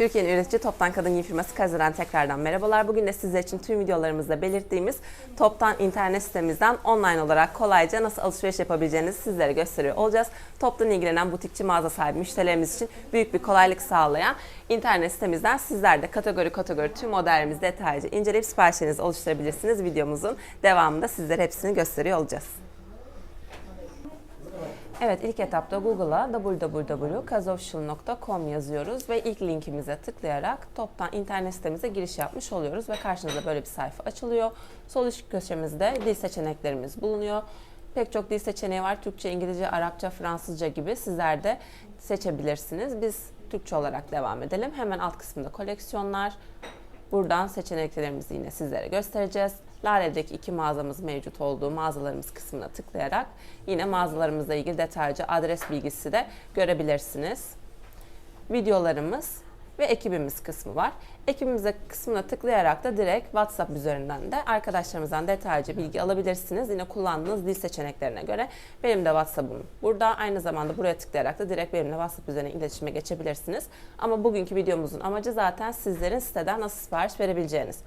Türkiye'nin üretici toptan kadın giyim firması Kaziran tekrardan merhabalar. Bugün de sizler için tüm videolarımızda belirttiğimiz toptan internet sitemizden online olarak kolayca nasıl alışveriş yapabileceğinizi sizlere gösteriyor olacağız. Toptan ilgilenen butikçi mağaza sahibi müşterilerimiz için büyük bir kolaylık sağlayan internet sitemizden sizler de kategori kategori tüm modellerimizi detaylıca inceleyip siparişlerinizi oluşturabilirsiniz. Videomuzun devamında sizlere hepsini gösteriyor olacağız. Evet ilk etapta Google'a www.kazofficial.com yazıyoruz ve ilk linkimize tıklayarak toptan internet sitemize giriş yapmış oluyoruz ve karşınıza böyle bir sayfa açılıyor. Sol üst köşemizde dil seçeneklerimiz bulunuyor. Pek çok dil seçeneği var. Türkçe, İngilizce, Arapça, Fransızca gibi sizler de seçebilirsiniz. Biz Türkçe olarak devam edelim. Hemen alt kısmında koleksiyonlar. Buradan seçeneklerimizi yine sizlere göstereceğiz. Lale'deki iki mağazamız mevcut olduğu mağazalarımız kısmına tıklayarak yine mağazalarımızla ilgili detaylıca adres bilgisi de görebilirsiniz. Videolarımız ve ekibimiz kısmı var. Ekibimize kısmına tıklayarak da direkt WhatsApp üzerinden de arkadaşlarımızdan detaylıca bilgi alabilirsiniz. Yine kullandığınız dil seçeneklerine göre benim de WhatsApp'ım burada. Aynı zamanda buraya tıklayarak da direkt benimle WhatsApp üzerinden iletişime geçebilirsiniz. Ama bugünkü videomuzun amacı zaten sizlerin siteden nasıl sipariş verebileceğiniz.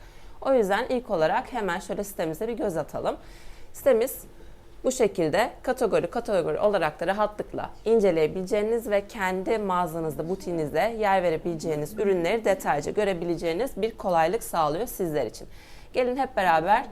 O yüzden ilk olarak hemen şöyle sitemize bir göz atalım. Sitemiz bu şekilde kategori kategori olarak da rahatlıkla inceleyebileceğiniz ve kendi mağazanızda, butiğinizde yer verebileceğiniz ürünleri detaylıca görebileceğiniz bir kolaylık sağlıyor sizler için. Gelin hep beraber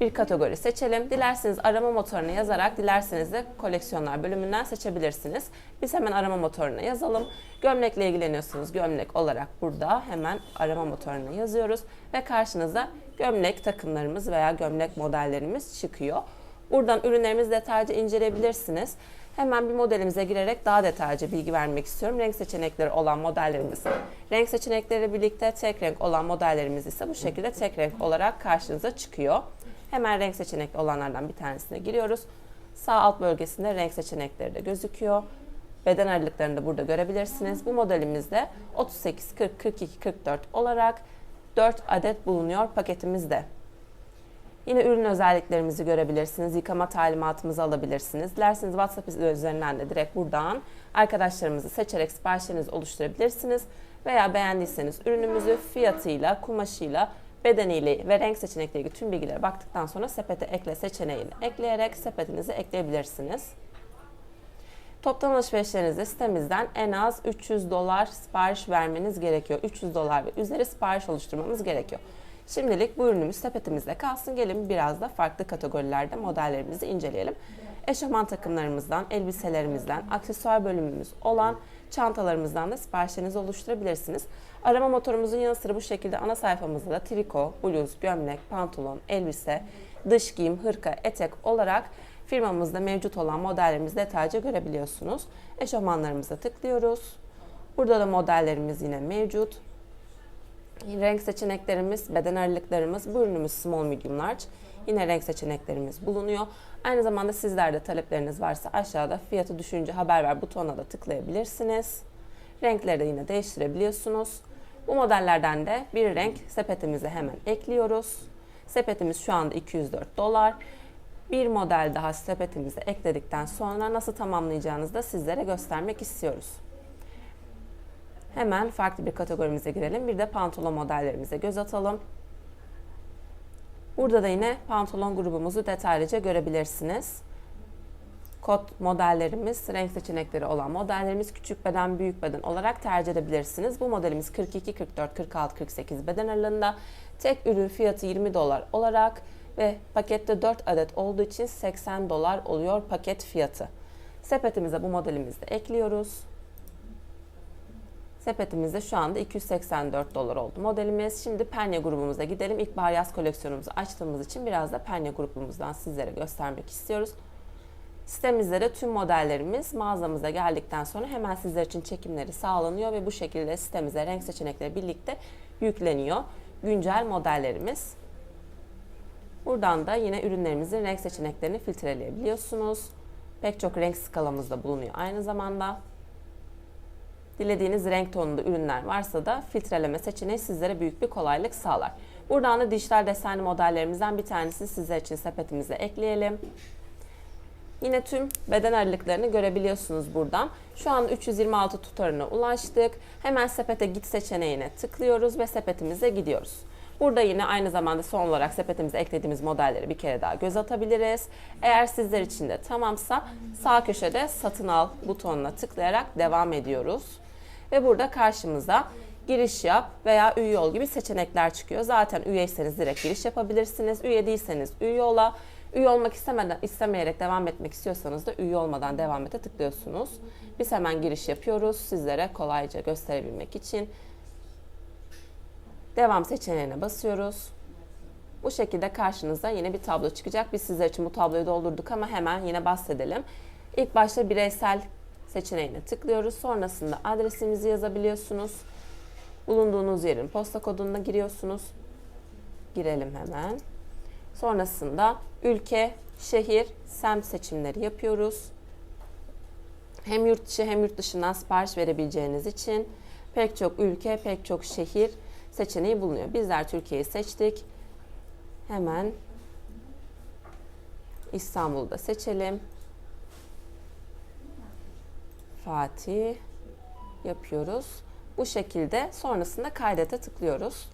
bir kategori seçelim. Dilerseniz arama motoruna yazarak, dilerseniz de koleksiyonlar bölümünden seçebilirsiniz. Biz hemen arama motoruna yazalım. Gömlekle ilgileniyorsunuz. Gömlek olarak burada hemen arama motoruna yazıyoruz ve karşınıza gömlek takımlarımız veya gömlek modellerimiz çıkıyor. Buradan ürünlerimizi detaylıca inceleyebilirsiniz. Hemen bir modelimize girerek daha detaylıca bilgi vermek istiyorum. Renk seçenekleri olan modellerimiz. Renk seçenekleri birlikte tek renk olan modellerimiz ise bu şekilde tek renk olarak karşınıza çıkıyor. Hemen renk seçenekli olanlardan bir tanesine giriyoruz. Sağ alt bölgesinde renk seçenekleri de gözüküyor. Beden aralıklarını da burada görebilirsiniz. Bu modelimizde 38, 40, 42, 44 olarak 4 adet bulunuyor paketimizde. Yine ürün özelliklerimizi görebilirsiniz. Yıkama talimatımızı alabilirsiniz. Dilerseniz WhatsApp üzerinden de direkt buradan arkadaşlarımızı seçerek siparişlerinizi oluşturabilirsiniz. Veya beğendiyseniz ürünümüzü fiyatıyla, kumaşıyla, bedeniyle ve renk seçenekleriyle tüm bilgilere baktıktan sonra sepete ekle seçeneğini ekleyerek sepetinizi ekleyebilirsiniz. Toptan alışverişlerinizde sitemizden en az 300 dolar sipariş vermeniz gerekiyor. 300 dolar ve üzeri sipariş oluşturmamız gerekiyor. Şimdilik bu ürünümüz sepetimizde kalsın. Gelin biraz da farklı kategorilerde modellerimizi inceleyelim. Eşofman takımlarımızdan, elbiselerimizden, aksesuar bölümümüz olan çantalarımızdan da siparişlerinizi oluşturabilirsiniz. Arama motorumuzun yanı sıra bu şekilde ana sayfamızda da triko, bluz, gömlek, pantolon, elbise, dış giyim, hırka, etek olarak firmamızda mevcut olan modellerimizi detaylıca görebiliyorsunuz. Eşofmanlarımıza tıklıyoruz. Burada da modellerimiz yine mevcut. Renk seçeneklerimiz, beden aralıklarımız, bu ürünümüz small medium large. Yine renk seçeneklerimiz bulunuyor. Aynı zamanda sizler de talepleriniz varsa aşağıda fiyatı düşünce haber ver butonuna da tıklayabilirsiniz. Renkleri de yine değiştirebiliyorsunuz. Bu modellerden de bir renk sepetimize hemen ekliyoruz. Sepetimiz şu anda 204 dolar. Bir model daha sepetimize ekledikten sonra nasıl tamamlayacağınızı da sizlere göstermek istiyoruz. Hemen farklı bir kategorimize girelim. Bir de pantolon modellerimize göz atalım. Burada da yine pantolon grubumuzu detaylıca görebilirsiniz. Kot modellerimiz, renk seçenekleri olan modellerimiz küçük beden, büyük beden olarak tercih edebilirsiniz. Bu modelimiz 42, 44, 46, 48 beden aralığında. Tek ürün fiyatı 20 dolar olarak ve pakette 4 adet olduğu için 80 dolar oluyor paket fiyatı. Sepetimize bu modelimizi de ekliyoruz. Sepetimizde şu anda 284 dolar oldu modelimiz. Şimdi penye grubumuza gidelim. İlkbahar yaz koleksiyonumuzu açtığımız için biraz da penye grubumuzdan sizlere göstermek istiyoruz. Sitemizde de tüm modellerimiz mağazamıza geldikten sonra hemen sizler için çekimleri sağlanıyor ve bu şekilde sitemize renk seçenekleri birlikte yükleniyor. Güncel modellerimiz. Buradan da yine ürünlerimizin renk seçeneklerini filtreleyebiliyorsunuz. Pek çok renk skalamızda bulunuyor aynı zamanda. Dilediğiniz renk tonunda ürünler varsa da filtreleme seçeneği sizlere büyük bir kolaylık sağlar. Buradan da dijital desenli modellerimizden bir tanesini sizler için sepetimize ekleyelim. Yine tüm beden ağırlıklarını görebiliyorsunuz buradan. Şu an 326 tutarına ulaştık. Hemen sepete git seçeneğine tıklıyoruz ve sepetimize gidiyoruz. Burada yine aynı zamanda son olarak sepetimize eklediğimiz modelleri bir kere daha göz atabiliriz. Eğer sizler için de tamamsa sağ köşede satın al butonuna tıklayarak devam ediyoruz. Ve burada karşımıza giriş yap veya üye ol gibi seçenekler çıkıyor. Zaten üyeyseniz direkt giriş yapabilirsiniz. Üye değilseniz üye ola. Üye olmak istemeden istemeyerek devam etmek istiyorsanız da üye olmadan devam ete tıklıyorsunuz. Biz hemen giriş yapıyoruz sizlere kolayca gösterebilmek için. Devam seçeneğine basıyoruz. Bu şekilde karşınıza yine bir tablo çıkacak. Biz sizler için bu tabloyu doldurduk ama hemen yine bahsedelim. İlk başta bireysel seçeneğine tıklıyoruz. Sonrasında adresinizi yazabiliyorsunuz. Bulunduğunuz yerin posta koduna giriyorsunuz. Girelim hemen. Sonrasında ülke, şehir, semt seçimleri yapıyoruz. Hem yurt dışı hem yurt dışından sipariş verebileceğiniz için pek çok ülke, pek çok şehir seçeneği bulunuyor. Bizler Türkiye'yi seçtik. Hemen İstanbul'da seçelim. Fatih yapıyoruz. Bu şekilde sonrasında kaydete tıklıyoruz.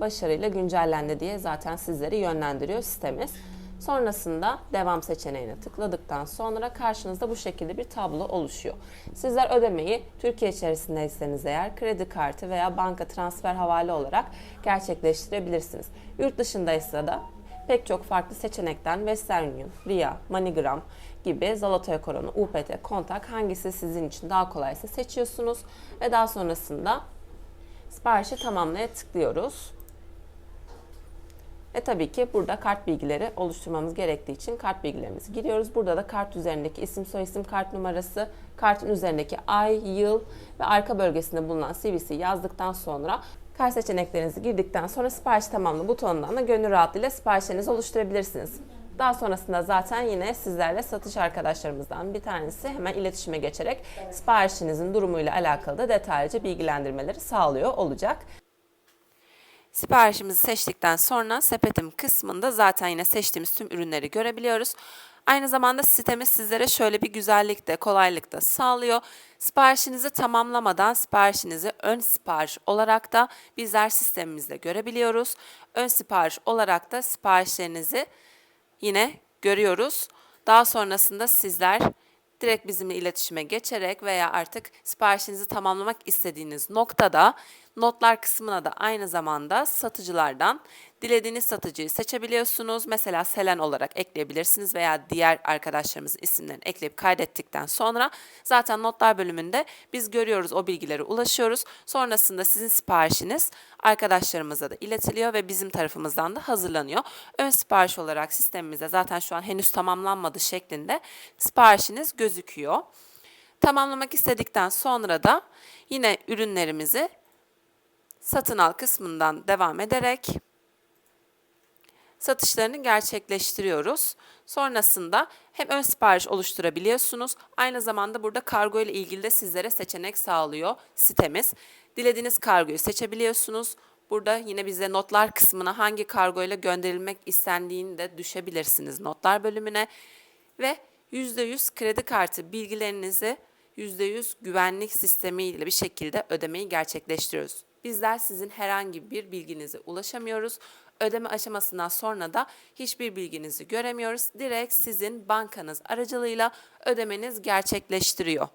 Başarıyla güncellendi diye zaten sizleri yönlendiriyor sitemiz. Sonrasında devam seçeneğine tıkladıktan sonra karşınızda bu şekilde bir tablo oluşuyor. Sizler ödemeyi Türkiye içerisindeyseniz eğer kredi kartı veya banka transfer havale olarak gerçekleştirebilirsiniz. Yurt dışındaysa da pek çok farklı seçenekten Western Union, RIA, MoneyGram gibi Zalatoya Korona, UPT, Kontak hangisi sizin için daha kolaysa seçiyorsunuz ve daha sonrasında siparişi tamamlaya tıklıyoruz. Ve tabii ki burada kart bilgileri oluşturmamız gerektiği için kart bilgilerimizi giriyoruz. Burada da kart üzerindeki isim, soyisim, kart numarası, kartın üzerindeki ay, yıl ve arka bölgesinde bulunan CVC yazdıktan sonra kart seçeneklerinizi girdikten sonra sipariş tamamla butonundan da gönül rahatlığıyla siparişlerinizi oluşturabilirsiniz. Daha sonrasında zaten yine sizlerle satış arkadaşlarımızdan bir tanesi hemen iletişime geçerek siparişinizin durumuyla alakalı da detaylıca bilgilendirmeleri sağlıyor olacak. Siparişimizi seçtikten sonra sepetim kısmında zaten yine seçtiğimiz tüm ürünleri görebiliyoruz. Aynı zamanda sitemiz sizlere şöyle bir güzellik de kolaylık da sağlıyor. Siparişinizi tamamlamadan siparişinizi ön sipariş olarak da bizler sistemimizde görebiliyoruz. Ön sipariş olarak da siparişlerinizi yine görüyoruz. Daha sonrasında sizler direkt bizimle iletişime geçerek veya artık siparişinizi tamamlamak istediğiniz noktada notlar kısmına da aynı zamanda satıcılardan dilediğiniz satıcıyı seçebiliyorsunuz. Mesela Selen olarak ekleyebilirsiniz veya diğer arkadaşlarımızın isimlerini ekleyip kaydettikten sonra zaten notlar bölümünde biz görüyoruz o bilgilere ulaşıyoruz. Sonrasında sizin siparişiniz arkadaşlarımıza da iletiliyor ve bizim tarafımızdan da hazırlanıyor. Ön sipariş olarak sistemimizde zaten şu an henüz tamamlanmadı şeklinde siparişiniz gözüküyor. Tamamlamak istedikten sonra da yine ürünlerimizi satın al kısmından devam ederek satışlarını gerçekleştiriyoruz. Sonrasında hem ön sipariş oluşturabiliyorsunuz. Aynı zamanda burada kargo ile ilgili de sizlere seçenek sağlıyor sitemiz. Dilediğiniz kargoyu seçebiliyorsunuz. Burada yine bize notlar kısmına hangi kargo ile gönderilmek istendiğini de düşebilirsiniz notlar bölümüne. Ve %100 kredi kartı bilgilerinizi %100 güvenlik sistemiyle bir şekilde ödemeyi gerçekleştiriyoruz. Bizler sizin herhangi bir bilginize ulaşamıyoruz. Ödeme aşamasından sonra da hiçbir bilginizi göremiyoruz. Direkt sizin bankanız aracılığıyla ödemeniz gerçekleştiriyor.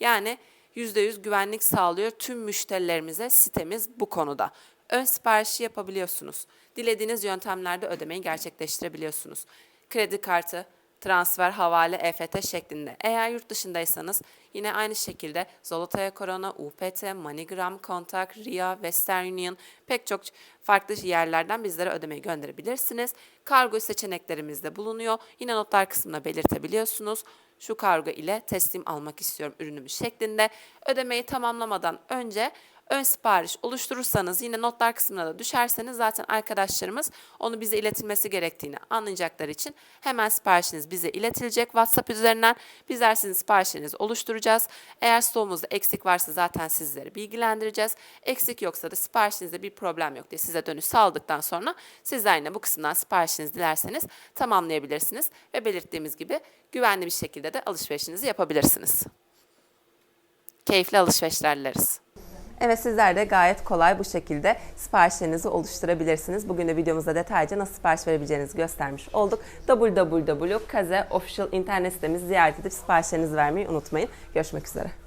Yani %100 güvenlik sağlıyor tüm müşterilerimize sitemiz bu konuda. Ön siparişi yapabiliyorsunuz. Dilediğiniz yöntemlerde ödemeyi gerçekleştirebiliyorsunuz. Kredi kartı, transfer, havale, EFT şeklinde. Eğer yurt dışındaysanız yine aynı şekilde Zolotaya Korona, UPT, MoneyGram, Kontak, RIA, Western Union pek çok farklı yerlerden bizlere ödemeyi gönderebilirsiniz. Kargo seçeneklerimiz de bulunuyor. Yine notlar kısmına belirtebiliyorsunuz. Şu kargo ile teslim almak istiyorum ürünümü şeklinde. Ödemeyi tamamlamadan önce ön sipariş oluşturursanız yine notlar kısmına da düşerseniz zaten arkadaşlarımız onu bize iletilmesi gerektiğini anlayacakları için hemen siparişiniz bize iletilecek WhatsApp üzerinden. Bizler sizin siparişlerinizi oluşturacağız. Eğer stoğumuzda eksik varsa zaten sizleri bilgilendireceğiz. Eksik yoksa da siparişinizde bir problem yok diye size dönüş sağladıktan sonra sizler yine bu kısımdan siparişinizi dilerseniz tamamlayabilirsiniz ve belirttiğimiz gibi güvenli bir şekilde de alışverişinizi yapabilirsiniz. Keyifli alışverişler dileriz. Evet sizler de gayet kolay bu şekilde siparişlerinizi oluşturabilirsiniz. Bugün de videomuzda detaylıca nasıl sipariş verebileceğinizi göstermiş olduk. www.kaze Official internet sitemizi ziyaret edip siparişlerinizi vermeyi unutmayın. Görüşmek üzere.